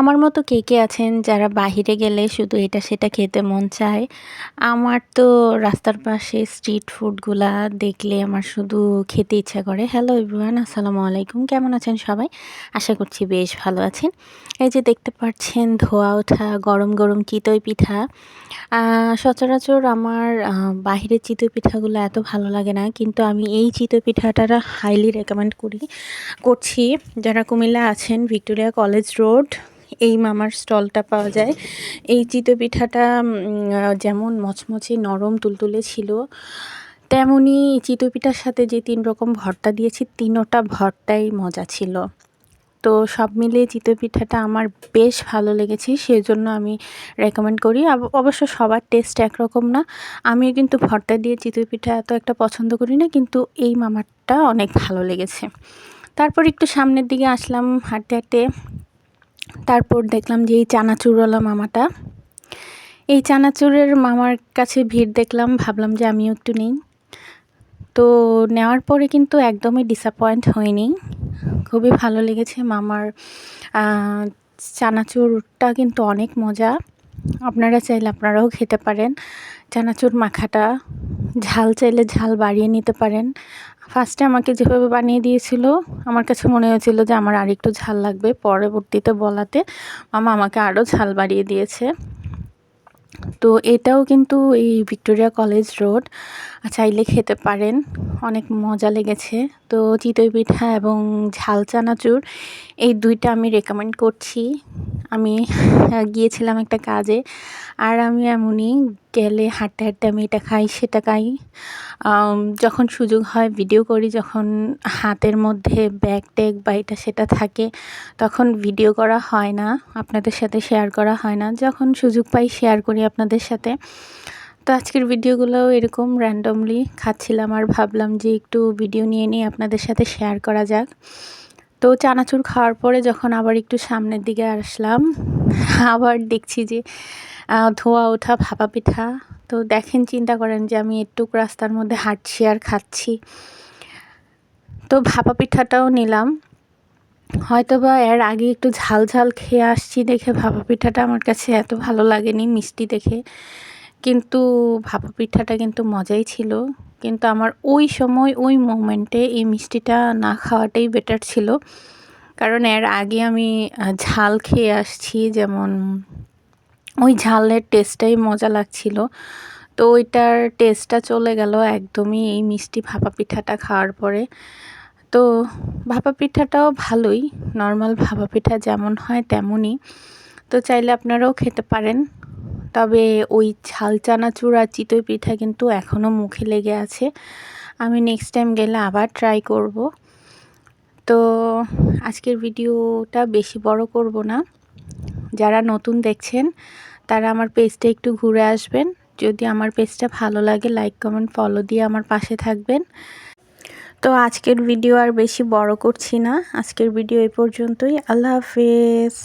আমার মতো কে কে আছেন যারা বাহিরে গেলে শুধু এটা সেটা খেতে মন চায়? আমার তো রাস্তার পাশে স্ট্রিট ফুডগুলা দেখলে আমার শুধু খেতে ইচ্ছা করে। হ্যালো ইব্রাহান আসসালামু আলাইকুম। কেমন আছেন সবাই? আশা করছি বেশ ভালো আছেন। এই যে দেখতে পাচ্ছেন ধোয়া ওঠা, গরম গরম চিতই পিঠা। সচরাচর আমার বাহিরের চিতই পিঠাগুলো এত ভালো লাগে না, কিন্তু আমি এই চিতই পিঠাটা হাইলি রেকমেন্ড করি, করছি। যারা কুমিল্লা আছেন, ভিক্টোরিয়া কলেজ রোড এই মামার স্টলটা পাওয়া যায়। এই চিতই পিঠাটা যেমন মচমচে নরম তুলতুলে ছিল তেমনই চিতই পিঠার সাথে যে তিন রকম ভর্তা দিয়েছি, তিনোটা ভর্তাই মজা ছিল। তো সব মিলিয়ে চিতই পিঠাটা আমার বেশ ভালো লেগেছে সেই জন্য আমি রেকমেন্ড করি। অবশ্য সবার টেস্ট একরকম না। আমিও কিন্তু ভর্তা দিয়ে চিতই পিঠা এত একটা পছন্দ করি না, কিন্তু এই মামারটা অনেক ভালো লেগেছে। তারপর একটু সামনের দিকে আসলাম হাঁটতে হাঁটতে। তারপর দেখলাম যে এই চানাচুরওয়ালা মামাটা। এই চানাচুরের মামার কাছে ভিড় দেখলাম, ভাবলাম যে আমিও একটু নিই। তো নেওয়ার পরে কিন্তু একদমই ডিসঅ্যাপয়েন্ট হয়নি খুবই ভালো লেগেছে মামার চানাচুরটা কিন্তু অনেক মজা। আপনারা চাইলে আপনারাও খেতে পারেন। চানাচুর মাখাটা ঝাল চাইলে ঝাল বাড়িয়ে নিতে পারেন। ফার্স্টে আমাকে যেভাবে বানিয়ে দিয়েছিল, আমার কাছে মনে হয়েছিল যে আমার আর একটু ঝাল লাগবে। পরবর্তীতে বলাতে মামা আমাকে আরও ঝাল বাড়িয়ে দিয়েছে। তো এটাও কিন্তু এই ভিক্টোরিয়া কলেজ রোড। চাইলে খেতে পারেন, অনেক মজা লেগেছে। তো চিতই পিঠা এবং ঝাল চানাচুর, এই দুইটা আমি রেকমেন্ড করছি। আমি গিয়েছিলাম একটা কাজে, আর আমি এমনই গেলে হাঁটতে হাঁটতে আমি এটা খাই, সেটা খাই। যখন সুযোগ হয় ভিডিও করি, যখন হাতের মধ্যে ব্যাগ ট্যাগ বা এটা সেটা থাকে, তখন ভিডিও করা হয় না, আপনাদের সাথে শেয়ার করা হয় না। যখন সুযোগ পাই শেয়ার করি আপনাদের সাথে। তো আজকের ভিডিওগুলোও এরকম র্যান্ডমলি খাচ্ছিলাম আর ভাবলাম যে একটু ভিডিও নিয়ে নিয়ে আপনাদের সাথে শেয়ার করা যাক। তো চানাচুর খাওয়ার পরে যখন আবার একটু সামনের দিকে আসলাম, আবার দেখছি যে ধোয়া ওঠা, ভাপা পিঠা। তো দেখেন, চিন্তা করেন যে আমি একটু রাস্তার মধ্যে হাঁটছি আর খাচ্ছি। তো ভাপা পিঠাটাও নিলাম। হয়তো বা এর আগে একটু ঝাল ঝাল খেয়ে আসছি দেখে ভাপা পিঠাটা আমার কাছে এত ভালো লাগেনি, মিষ্টি দেখে। কিন্তু ভাপা পিঠাটা কিন্তু মজাই ছিল। কিন্তু আমার ওই সময়, ওই মোমেন্টে এই মিষ্টিটা না খাওয়াটাই বেটার ছিল। কারণ এর আগে আমি ঝাল খেয়ে আসছি, যেমন ওই ঝালের টেস্টটাই মজা লাগছিল। তো ওইটার টেস্টটা চলে গেল একদমই এই মিষ্টি ভাপা পিঠাটা খাওয়ার পরে। তো ভাপা পিঠাটাও ভালোই নর্মাল ভাপা পিঠা যেমন হয় তেমনই। তো চাইলে আপনারাও খেতে পারেন। তবে ওই ঝাল চানাচুর আর চিতই পিঠা কিন্তু এখনও মুখে লেগে আছে। আমি নেক্সট টাইম গেলে আবার ট্রাই করব। তো আজকের ভিডিওটা বেশি বড় করব না। যারা নতুন দেখছেন, তারা আমার পেজটা একটু ঘুরে আসবেন। যদি আমার পেজটা ভালো লাগে লাইক কমেন্ট ফলো দিয়ে আমার পাশে থাকবেন। তো আজকের ভিডিও আর বেশি বড় করছি না। আজকের ভিডিও এই পর্যন্তই। আল্লাহ হাফেজ।